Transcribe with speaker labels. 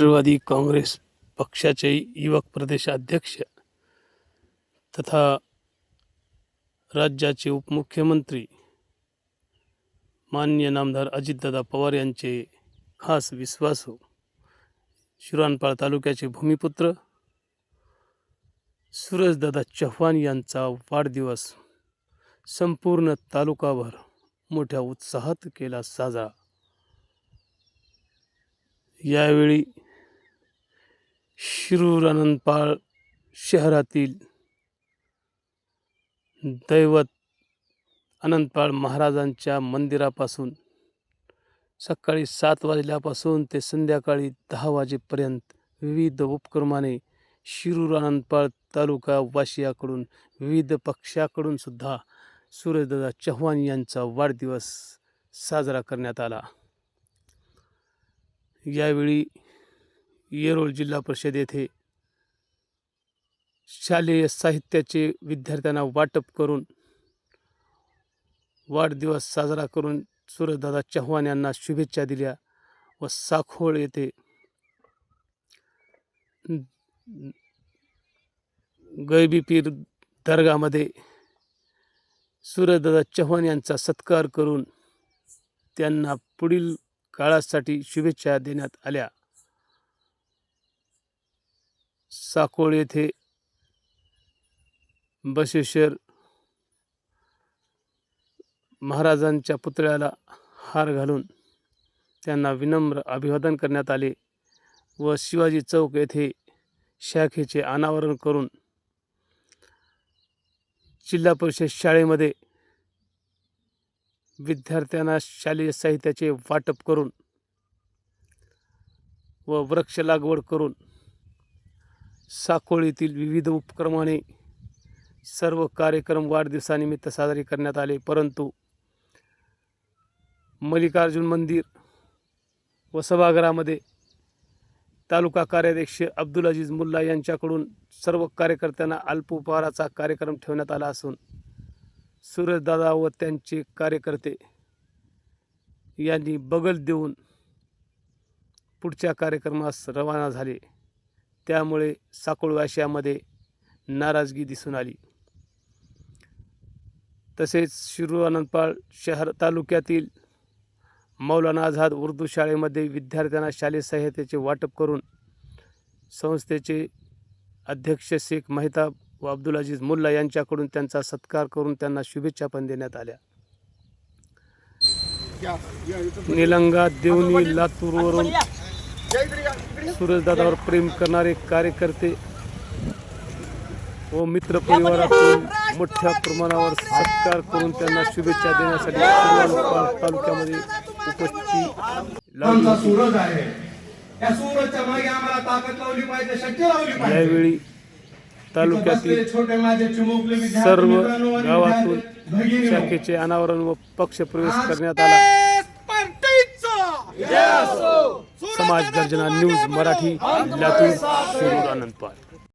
Speaker 1: राष्ट्रवादी काँग्रेस पक्षाचे युवक प्रदेशाध्यक्ष तथा राज्याचे उपमुख्यमंत्री मान्य नामदार अजितदादा पवार यांचे खास विश्वासू शिरानपाळ तालुक्याचे भूमिपुत्र सूरजदादा चव्हाण यांचा वाढदिवस संपूर्ण तालुकाभर मोठ्या उत्साहात केला साजरा. यावेळी शिरूर आनंदपाळ शहरातील दैवत अनंतपाळ महाराजांच्या मंदिरापासून सकाळी सात वाजल्यापासून ते संध्याकाळी दहा वाजेपर्यंत विविध उपक्रमाने शिरूर आनंदपाळ तालुका वाशियाकडून विविध पक्षाकडून सुद्धा सूर्यदादा चव्हाण यांचा वाढदिवस साजरा करण्यात आला. यावेळी येरोळ जिल्हा परिषद येथे शालेय साहित्याचे विद्यार्थ्यांना वाटप करून वाढदिवस साजरा करून सूरजदादा चव्हाण यांना शुभेच्छा दिल्या व साखोळ येथे गैबी पीर दर्गामध्ये सूरजदादा चव्हाण यांचा सत्कार करून त्यांना पुढील काळासाठी शुभेच्छा देण्यात आल्या. साकोळ येथे बसेश्वर महाराजांच्या पुतळ्याला हार घालून त्यांना विनम्र अभिवादन करण्यात आले व शिवाजी चौक येथे शाखेचे अनावरण करून जिल्हा परिषद शाळेमध्ये विद्यार्थ्यांना शालेय साहित्याचे वाटप करून व वृक्ष लागवड करून साकोळीतील विविध उपक्रमाने सर्व कार्यक्रम वाढदिवसानिमित्त साजरे करण्यात आले. परंतु मल्लिकार्जुन मंदिर व सभागृहामध्ये तालुका कार्याध्यक्ष अब्दुल अजीज मुल्ला यांच्याकडून सर्व कार्यकर्त्यांना अल्पोपहाराचा कार्यक्रम ठेवण्यात आला असून सूरजदादा व त्यांचे कार्यकर्ते यांनी बगल देऊन पुढच्या कार्यक्रमास रवाना झाले. त्यामुळे साकोळवाशियामध्ये नाराजगी दिसून आली. तसेच शिरूअनंतपाळ शहर तालुक्यातील मौलाना आझाद उर्दू शाळेमध्ये विद्यार्थ्यांना शालेय सहाय्यतेचे वाटप करून संस्थेचे अध्यक्ष शेख मेहताब व अब्दुल अजीज मुल्ला यांच्याकडून त्यांचा सत्कार करून त्यांना शुभेच्छा पण देण्यात आल्या. निलंगा देवणी लातूरवरून सूरजदादावर प्रेम करणारे कार्यकर्ते व मित्र परिवारातून मोठ्या प्रमाणावर सत्कार करून त्यांना शुभेच्छा देण्यासाठी तालुक्यामध्ये
Speaker 2: आमचा सूरज आहे. या सूरजच्या मागे आम्हाला ताकद लावली पाहिजे शक्ती लावली पाहिजे.
Speaker 1: यावेळी तालुक्यातील
Speaker 2: बसलेले छोटे माझे चिमुकले विद्यार्थी
Speaker 1: सर्व
Speaker 2: मित्रांनो आणि
Speaker 1: गावातून
Speaker 2: विद्यार्थी भगिनींनो,
Speaker 1: शाखेचे अनावरण व पक्ष प्रवेश करण्यात आला. समाज गर्जना न्यूज मराठी लातूर शिरूर आनंदपाल.